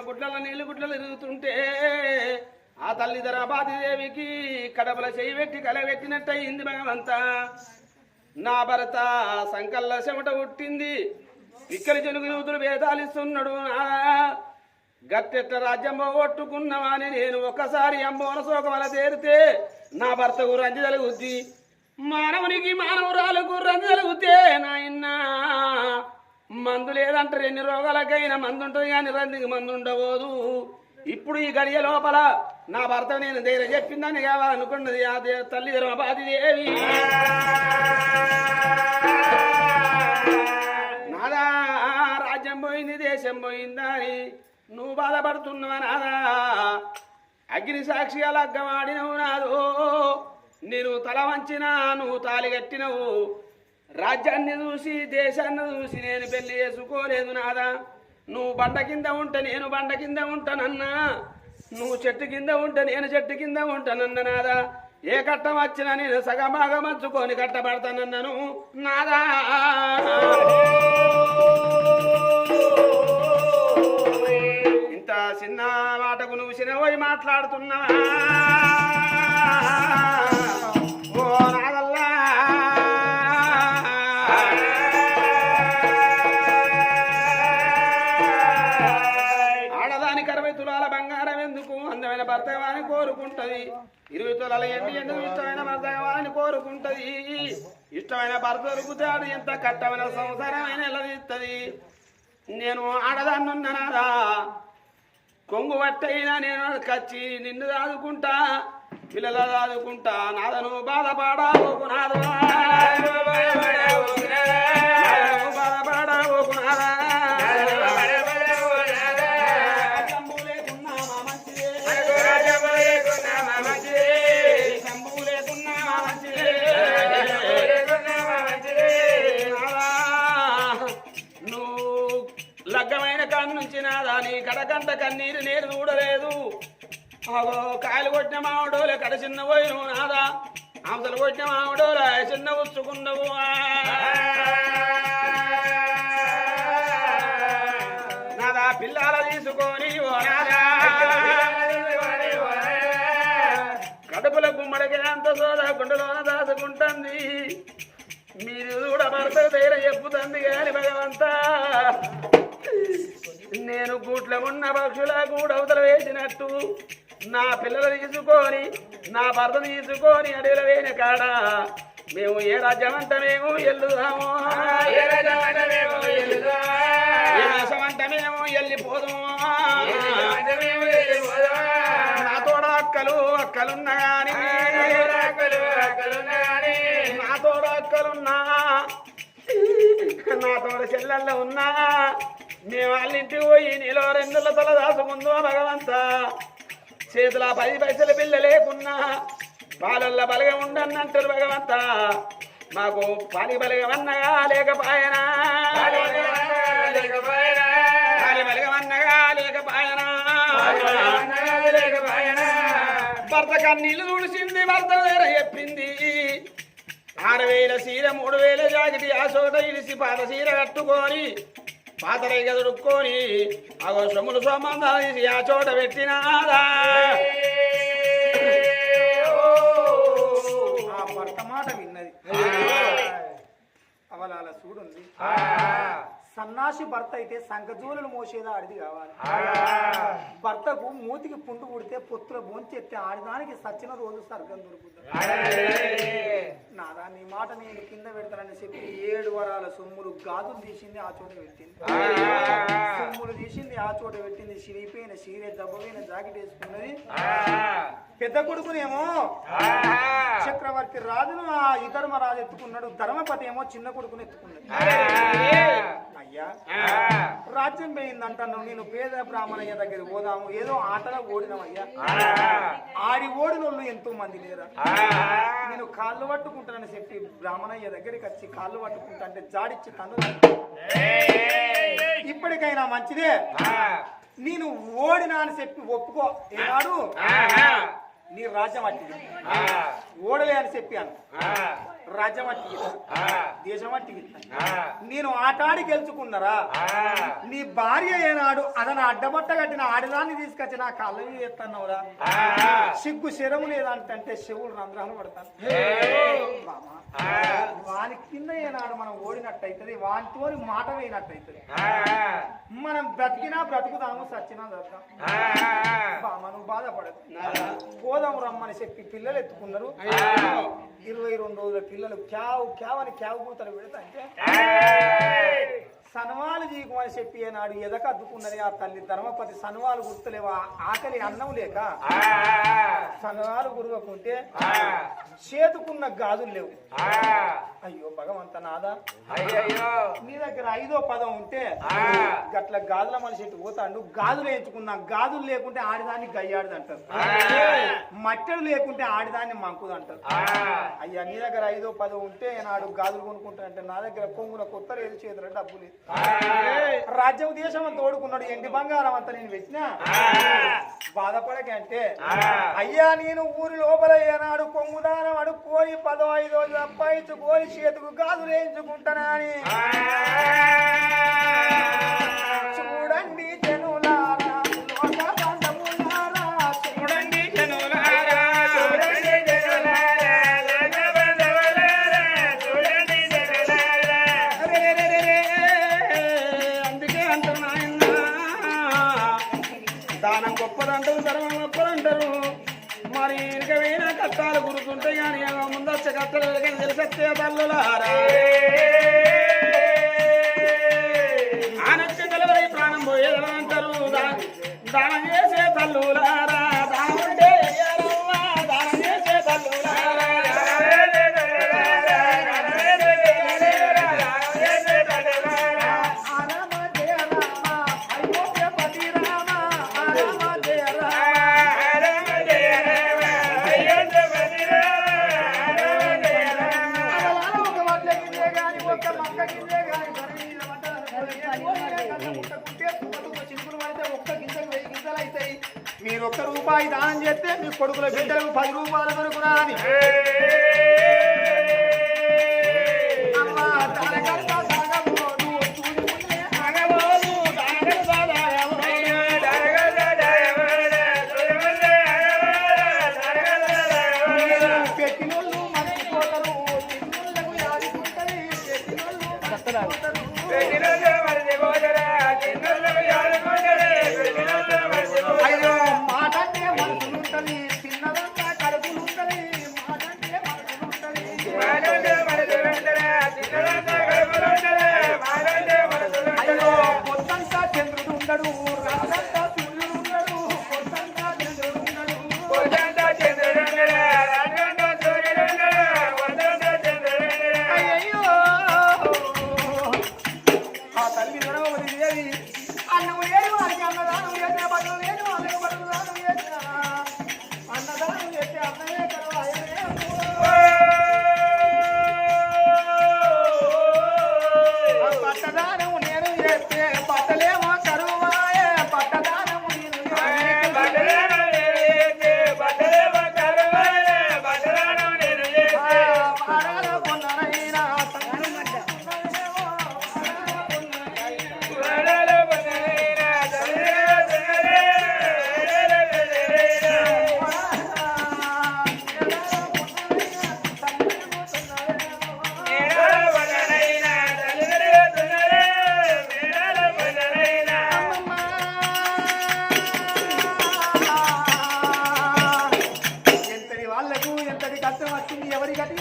గుడ్లలో నీళ్ళు గుడ్లలు తిరుగుతుంటే ఆ తల్లి దేవికి కడపల చేయి పెట్టి కలబెట్టినట్టు అయింది నా భర్త సంకల్ల చెమట పుట్టింది. ఇక్కడి జనుగు యూతులు వేదాలిస్తున్నాడు. గట్టెట్ట రాజ్యం పోగొట్టుకున్నవాని నేను ఒక్కసారి అంబోన శోకమల తేరితే నా భర్తకు రంజి జరుగుద్ది. మానవునికి మానవురాలకు రంజి జరుగుతే నాయన్నా. మందు లేదంటారు. ఎన్ని రోగాలకైనా మందు ఉంటుంది కానీ రందికి మందు ఉండబోదు. ఇప్పుడు ఈ గడియ లోపల నా భర్త నేను ధైర్యం చెప్పిందని కావాలనుకున్నది. ఆ తల్లి ధర్మపాతి దేవి నాదా రాజ్యం పోయింది దేశం పోయిందని అని నువ్వు బాధపడుతున్నావా నాదా? అగ్ని సాక్షిగా లగ్గమాడినవు నాదు. నేను తల వంచినా నువ్వు తాలి కట్టినవు. రాజ్యాన్ని చూసి దేశాన్ని చూసి నేను పెళ్ళి చేసుకోలేదు నాదా. నువ్వు బండ కింద ఉంటే నేను బండ కింద ఉంటానన్నా. నువ్వు చెట్టు కింద ఉంటే నేను చెట్టు కింద ఉంటానన్న నాదా. ఏ కట్టం వచ్చినా నేను సగమాగా మంచుకొని కట్టబడతానన్నాను నాదా. ఇంత చిన్న మాటకు నువ్వు చిన్నపోయి మాట్లాడుతున్నావా? ఇరవై ఎందుకు ఇష్టమైన భర్త కోరుకుంటది. ఇష్టమైన భర్త దొరుకుతాడు ఎంత కట్టమైన సంసారమైన ఎల్లదిస్తుంది నేను ఆడదాన్నున్నానారా కొంగు పట్టైనా నేను కచ్చి నిన్ను దాదుకుంటా పిల్లల దాదుకుంటా నాదను బాధపడావు కన్నీరు నేను చూడలేదు అగో కాయలు కొట్టిన మామిడోలే కడ చిన్న పోయిను నాదా. ఆంసలు కొట్టిన మామిడోలే చిన్న ఉచ్చుకున్నవు నాదా పిల్లల తీసుకొని కడుపుల గుమ్మడికి అంత సోదా గుండెలోన దాచుకుంటుంది. మీరు కూడా భర్త ధైర్యం చెప్పుతుంది కాని భగవంతా. నేను గూట్ల ఉన్న పక్షుల గూడవతల వేసినట్టు. నా పిల్లలు తీసుకొని నా భర్త తీసుకొని అడవిలో వేసిన కాడ మేము ఏ రాజ్యమంత మేము ఎల్లుదాము. ఏ మేము వెళ్ళిపోదాము నా తోడ అక్కలు అక్కలున్నా గాని. నా తోడ అక్కలున్నా నా తోడ చెల్లెల్లో ఉన్నా. మేము వాళ్ళ ఇంటికి పోయి నీలో రెండుల తల దాసుకుందో భగవంత. చేతుల పది పైసల బిల్ల లేకున్నా పాలల్ల బలగ ఉండన్నంటారు భగవంత. మాకు పాలి బలగమన్నగా లేకపాయనా. పాలి బలగమన్నగా లేకపాయనా. భర్త కన్నీళ్ళు తుడిసింది భర్త దగ్గర చెప్పింది. ఆరు వేల సీర మూడు వేల జాకెట్ ఆ చోట ఇడిసి పాత సీర కట్టుకొని పాత రేగ దుడుక్కొని అగో సొమ్ములు సోమందాలు తీసి ఆ చోట పెట్టినాదా ఆ భర్త మాట విన్నది. అవలాల చూడుంది సన్నాసి భర్త అయితే సంఘజూలను మోసేదా ఆడిది కావాలి. భర్తకు మూతికి పుండు పుడితే పొత్తుల బొంచెత్తే ఆడిదానికి సచ్చిన రోజు స్వర్గం దొరుకుతుంది. నాదా నీ మాట నేను కింద పెడతానని చెప్పి ఏడు వరాల సొమ్ములు గాజులు తీసింది ఆ చోట పెట్టింది. సొమ్ములు తీసింది ఆ చోట పెట్టింది. సిరిపోయిన సీరే దెబ్బపోయిన జాకెట్ వేసుకున్నది. పెద్ద కొడుకునేమో చక్రవర్తి రాజును ఆ ధర్మరాజు ఎత్తుకున్నాడు. ధర్మపతి ఏమో చిన్న కొడుకుని ఎత్తుకున్నాడు రాజ్యం పోయిందంటాను. నేను పేద బ్రాహ్మణయ్య దగ్గర పోదాము. ఏదో ఆటలో ఓడినామయ్యా ఆడి ఓడినోళ్ళు ఎంతో మంది లేరా నేను కాళ్ళు పట్టుకుంటానని చెప్పి బ్రాహ్మణయ్య దగ్గరికి వచ్చి కాళ్ళు పట్టుకుంటా అంటే జాడిచ్చి కన్ను ఇప్పటికైనా మంచిదే. నేను ఓడినా అని చెప్పి ఒప్పుకో. ఏనాడు? నీ రాజ్యం అట్టింది. ఓడలే అని చెప్పాను రాజ్యం దేశం నేను ఆటాడి గెలుచుకున్నారా? నీ భార్య ఏనాడు అదన అడ్డబట్ట కట్టిన ఆడదాన్ని తీసుకొచ్చి నా కళ్ళ మీద ఎత్తన్నావురా? సిగ్గు శరము లేదంటే శివుడు రంధ్రాలు పడతాను వాని కింద ఏనాడు మనం ఓడినట్టయితది వానితో మాట వేయినట్టయితది. మనం బ్రతికినా బ్రతుకుదాము సచ్చినా చదువుతాం నువ్వు బాధపడదు పోదాం రమ్మని చెప్పి పిల్లలు ఎత్తుకున్నారు. ఇరవై రెండు రోజుల పిల్లలు క్యావ్ క్యావ్ అని క్యావ్ కూతలు పెడతా అంటే సన్వాలు జీకుమని చెప్పి నాడు ఎదక అద్దుకున్నది ఆ తల్లి ధర్మపతి సన్వాలు గుర్తులేవా? ఆకలి అన్నం లేక. సన్వాలు గురువకుంటే చేతుకున్న గాజులు లేవు. అయ్యో భగవంత నాదా నీ దగ్గర ఐదో పదం ఉంటే గట్ల గాజుల మనిషి ఎటు పోతాడు? గాజులు వేయించుకున్నా గాజులు లేకుంటే ఆడిదాన్ని గయ్యాడిది అంటారు మట్టెలు లేకుంటే ఆడిదాన్ని మంకుది అంటారు అయ్యా నీ దగ్గర ఐదో పదో ఉంటే నాడు గాజులు కొనుక్కుంటా అంటే నా దగ్గర కొంగున కొత్త రేలు చేతుల డబ్బు లేదు రాజ్యం దేశం అంత ఓడుకున్నాడు ఎండి బంగారం అంత నేను పెట్టినా బాధపడకంటే. అంటే అయ్యా నేను ఊరి లోపల ఏనాడు పొంగుదానం అడుక్కొని పదో ఐదో సంపాదించుకొని చేతుకు గాజులు వేయించుకుంటానా అని దానం గొప్పదంటారు ధర్మం గొప్పదంటారు మరి ఇరకమైన కష్టాలు గురుతుంటాయి కానీ ముందొచ్చే కష్టాలు ఎవరికైనా తెలిసొచ్చే తల్లులారా ఆనొచ్చే తెలవరి ప్రాణం పోయేదంటారు దానం చేసే తల్లులారా రూపాయి దానం చేస్తే మీ కొడుకుల బిడ్డలకు పది రూపాయల వరకు రాని అమ్మా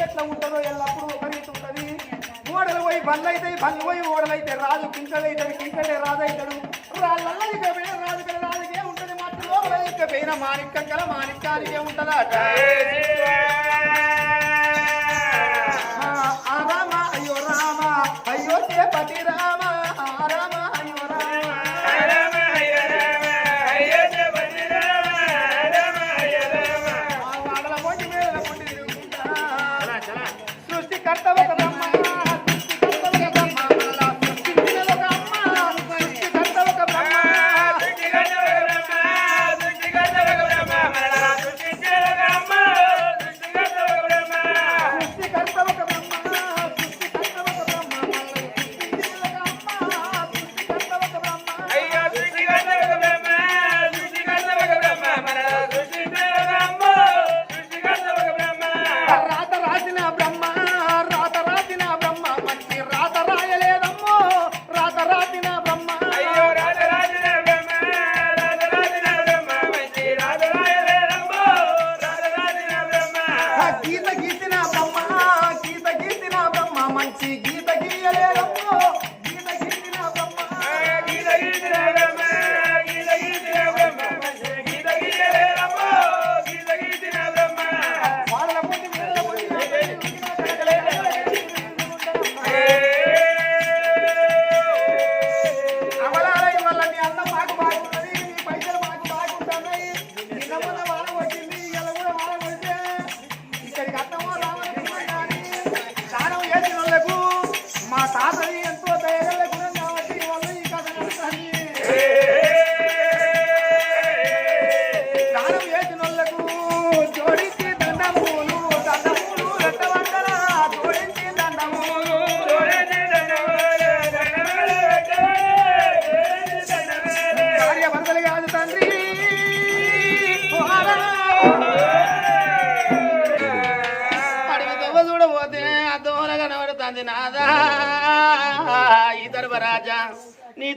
ఎట్లా ఉంటుందో ఎల్లప్పుడూ ఒక ఉంటుంది. ఓడలు పోయి బండ్లు అవుతాయి బండ్లు పోయి ఓడలైతే రాజు కింకలు అవుతాడు రాజు అవుతాడు రాళ్ళల్లో ఇక పోయిన రాజు కల రాజుకే ఉంటుంది మట్టి లోపల ఇక పోయిన మాణిక్కం కల మాణిక్యానికే ఉంటదట. రామ అయ్యో రామ అయ్యో పతి రామ రామ.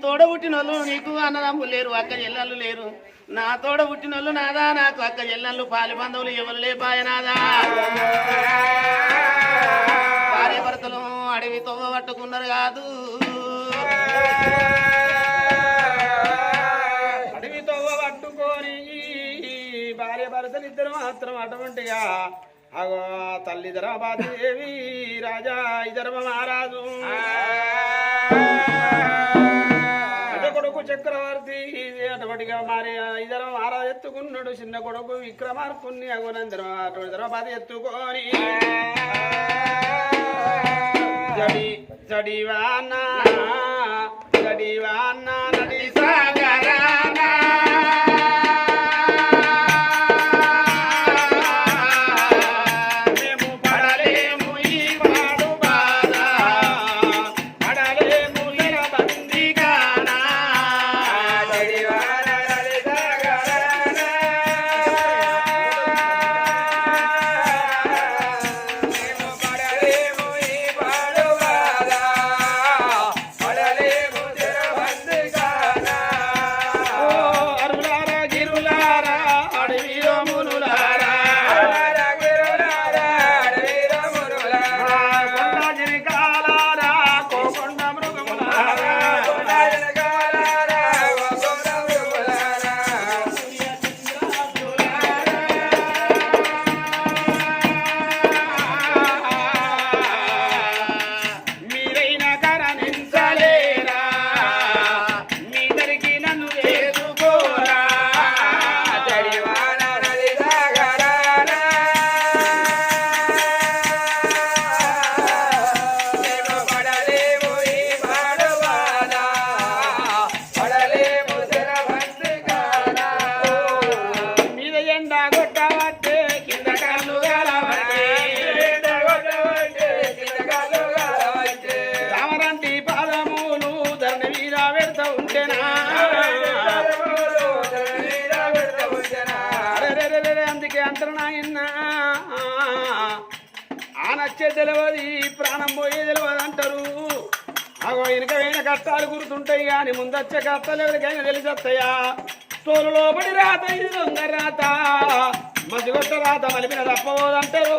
తోడ పుట్టినోళ్ళు నీకు అన్నదమ్ములు లేరు అక్క చెల్లెళ్ళు లేరు. నా తోడ పుట్టినోళ్ళు నాదా నాకు అక్క చెల్లెళ్ళు పాలి బంధువులు ఎవరు లేపాయనాదా భార్య భర్తలు అడవి తొవ్వ పట్టుకున్నారు కాదు. అడవి తొవ్వ పట్టుకొని భార్య భర్తలు ఇద్దరు మాత్రం అటువంటిగా అగో తల్లి దేవి రాజా ఇదర్మ మహారాజు. పెద్ద చక్రవర్తి అటువంటిగా మరి ఇదర్మ మహారాజు ఎత్తుకున్నాడు చిన్న కొడుకు విక్రమార్కుని అగోనందరం అటువంటి ద్రౌపది ఎత్తుకొని జడి జడివానా జడివానా తెలియదు ప్రాణం పోయే తెలియదు అంటారు. అగో వెనుక వెనుక కష్టాలు గుర్తుంటాయి కానీ ముందొచ్చే కష్టాలు ఎవరికైనా తెలిసొస్తాయా? తోలు లోపడి రాత ఇది దొంగ రాత. మసిగొట్ట రాత మలిపిన తప్పబోదంటారు.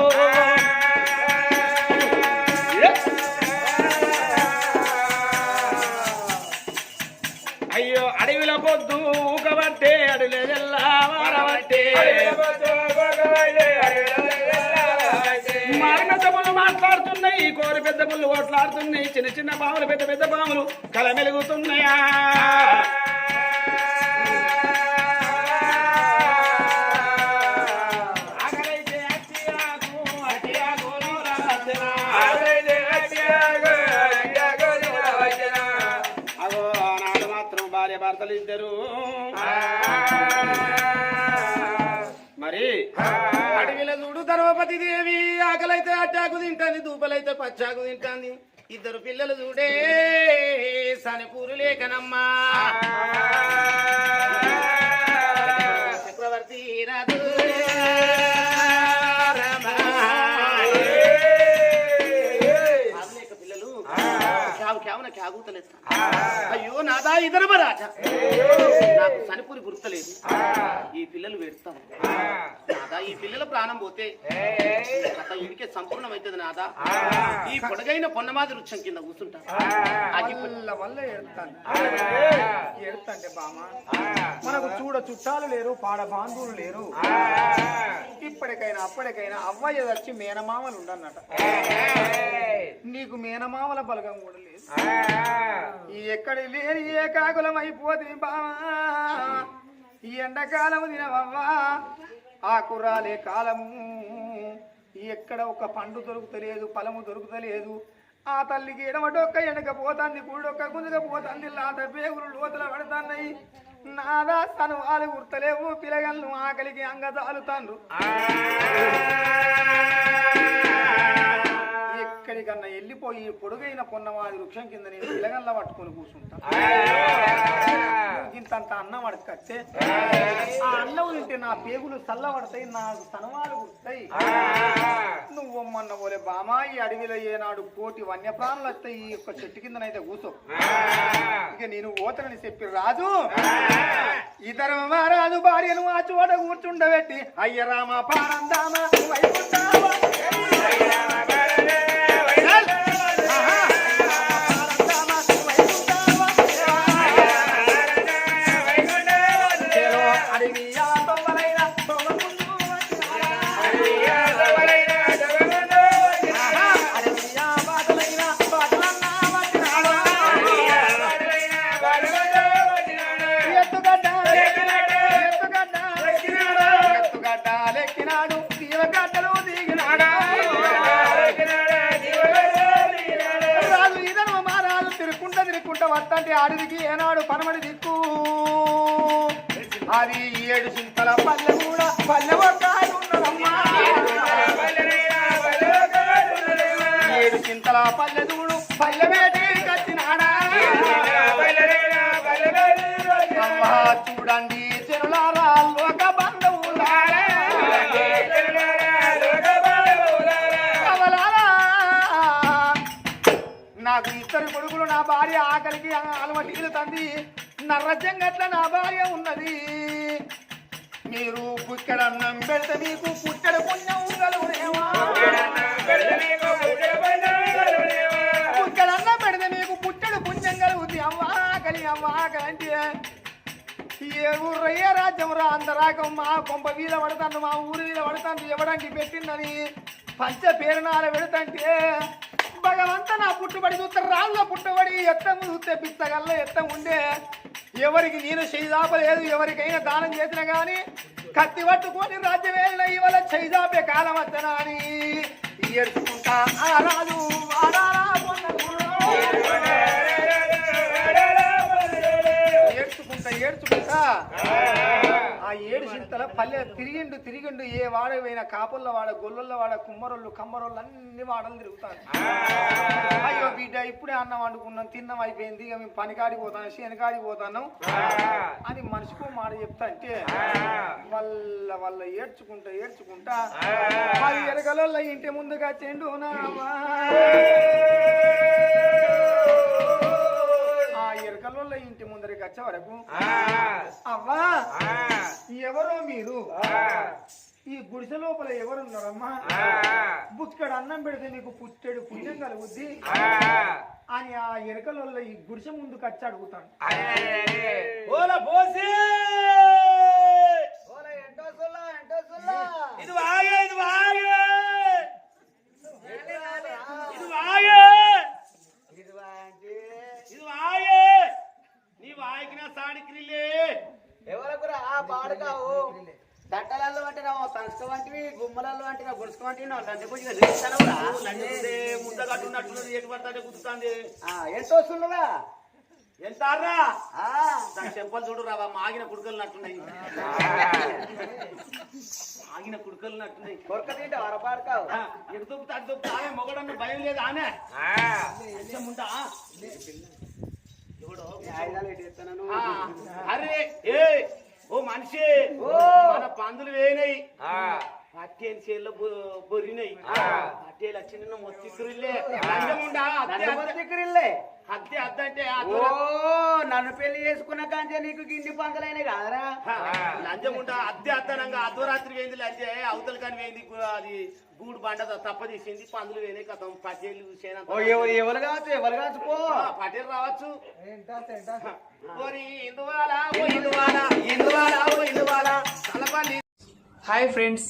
అయ్యో అడవిల పొద్దు ఊకబట్టే అడవిలెల్లా వారబట్టే మారిన పెద్ద పుల్లు ఓట్లాడుతున్నాయి. చిన్న చిన్న పాములు పెద్ద పెద్ద పాములు కలమెలుగుతున్నాయా? చూడు ద్రౌపది దేవి ఆకలైతే అట్టాకు తింటాంది దూపలైతే పచ్చాకు తింటాంది. ఇద్దరు పిల్లలు చూడే సనిపూరు లేకనమ్మా చక్రవర్తి రాదు పిల్లలు. ఆగుతలేదు అయ్యో నాదా ఇదరబ రాజా. నాకు సనిపూరి గుర్తలేదు. ఈ పిల్లలు పెడతాను నాదా ఈ పిల్లల ప్రాణం పోతే గత ఇడికే సంపూర్ణమైతుంది నాదా. ఈ పొడగైన పొన్నమాది వృక్షం కింద కూర్చుంటా. అది వల్ల వల్ల ఎడతాను ఎడతంటే మనకు చూడ చుట్టాలు లేరు పాడ బాంధువులు లేరు. ఇప్పటికైనా అప్పటికైనా అవ్వయ్య వచ్చి మేనమామలు ఉండన్నట. నీకు మేనమామల బలగం కూడా లేదు. ఎక్కడి లేని ఏ కాకులం బావా. ఈ ఎండాకాలము తినవవ్వా ఆ కుర్రాలే కాలము. ఎక్కడ ఒక పండు దొరుకుతలేదు ఫలము దొరుకుతలేదు. ఆ తల్లికి ఎడమటొక్క వెనక పోతాంది కూడొక్క గుంజక లాత పేగులు లోతుల పడతాన్నాయి. నాదా తను వాళ్ళు గుర్తలేవు పిలగలను ఆకలికి అంగజాలుతాండ్రు. ఎక్కడికన్నా వెళ్ళిపోయి పొడుగైన పొన్నవాది వృక్షం కింద నేను పిలగల్లా పట్టుకొని కూర్చుంటా. ఇంతంత అన్నం అడకచ్చే ఆ అన్నం తింటే నా పేగులు చల్లబడతాయి నా స్తనవాలు గుర్తాయి నువ్వు మొన్న పోలే బామా ఈ అడవిలో ఏనాడు కోటి వన్యప్రాణులు వస్తాయి ఈ యొక్క చెట్టు కిందనైతే కూర్చో. ఇక నేను ఓతనని చెప్పి రాజు ఇతర రాజు భార్యను ఆ చోట కూర్చుండబెట్టి అయ్య రామ ఏనాడు పనమడి దిక్కు. అది ఏడు చింతల పల్లె కూడా పల్లె ఉన్నదమ్మా ఏడు చింతల పల్లె దూడు పల్లె వేటి కట్టినాడా అమ్మా చూడండి. నా భార్య ఆకలికి అలవటీలు తంది. నర్రజంగట్ల నా భార్య ఉన్నది. మీరు పుక్కడ అన్నం పెడితే మీకు పుక్కడ పుణ్యం కలుగునేవా పుక్కడ అన్నం పెడితే మీకు పుట్టడు పుణ్యం కలుగుతుంది అవ్వా ఆకలి అవ్వా ఆకలి అంటే ఏ ఊర్ర ఏ రాజ్యం రా? అంత రాకం మా కొంప వీల పడతాను మా ఊరి మీద పడతాను ఎవడానికి పెట్టిందని పంచ పేరునాల పెడతంటే భగవంత నా పుట్టుబడి చూస్తే రాళ్ళ పుట్టబడి ఎత్తం చూస్తే పిచ్చగల్ల ఎత్తం ఉండే. ఎవరికి నేను చేయిదాపలేదు ఎవరికైనా దానం చేసినా కానీ కత్తి పట్టుకొని రాజ్యం వెళ్ళిన ఇవాళ చేయిదాపే కాలం వచ్చనా అని ఏడ్చుకుంటా ఆ రాజు ఏడ్చుకుంటా ఏడ్చుకుంటా. ఆ ఏడు చింతల పల్లె తిరిగిండు తిరిగిండు ఏ వాడ పోయిన కాపుల్ల వాడ గొల్లల వాడ కుమ్మరోళ్ళు కమ్మరోళ్ళు అన్ని వాడలు తిరుగుతాను అయ్యో బిడ్డ ఇప్పుడే అన్నం వండుకున్నాం తిన్నం అయిపోయింది. ఇక మేము పనికాడికి పోతాను శనికాడికి పోతాను అని మనిషికు మాట చెప్తా అంటే వాళ్ళ వాళ్ళ ఏడ్చుకుంటా ఏడ్చుకుంటా మరి ఎరగల ఇంటి ముందుగా చెండు నావా ఎరకల ఇంటి ముందరికి వచ్చే వరకు అవ్వా. ఎవరో మీరు? ఈ గుడిసె లోపల ఎవరున్నారమ్మా? బుచ్చడు అన్నం పెడితే నీకు పుట్టెడు పుణ్యం కలుగుద్ది. అని ఆ ఎరకలలో ఈ గుడిసె ముందుకు వచ్చి పోసి ఇది వాగే ఇది వాగే సంస్క వంటివి గుమ్మలలో నా గుడుసుక వంటివి కట్టున్నట్టు ఎటు పడితే కుదురుతాంది ఎంత వస్తుండగా ఎంత అర్రా చెంపలు చూడు రావా మాగిన కుడుకలు నట్టున్నాయి. ఆగిన కుడుకలు నట్టున్నాయి. కొరక తింటే వరపాడుకావు ఆ, ఎటు అటు దొబ్బుతా ఆమె మొగడన్న భయం లేదు ఆమె. ఉంటా అరే ఏ ఓ మనిషి మన పందులు అట్టేని చేతిలో బొరినాయి. అట్టేలు వచ్చి నిన్న మొత్తికురిల్లే లంజముండా అద్దె అద్దె అద్దె అద్దె అంటే ఓ నన్ను పెళ్ళి చేసుకున్న కాంచే నీకు గిండి పంకలైన కాదరా. లంజముండా అద్దె అద్దనంగా అర్ధరాత్రి వేయింది లంజే అవతల కానీ వేయింది అది గూడు బండ తప్ప తీసింది పందులు వేనే కథం పటేలు ఎవరు కావచ్చు ఎవరు కావచ్చు పో. పటేలు రావచ్చు. ఓరి ఇందువాల ఓ ఇందువాల. ఇందువాల ఓ ఇందువాల. తలపల్లి హాయ్ ఫ్రెండ్స్.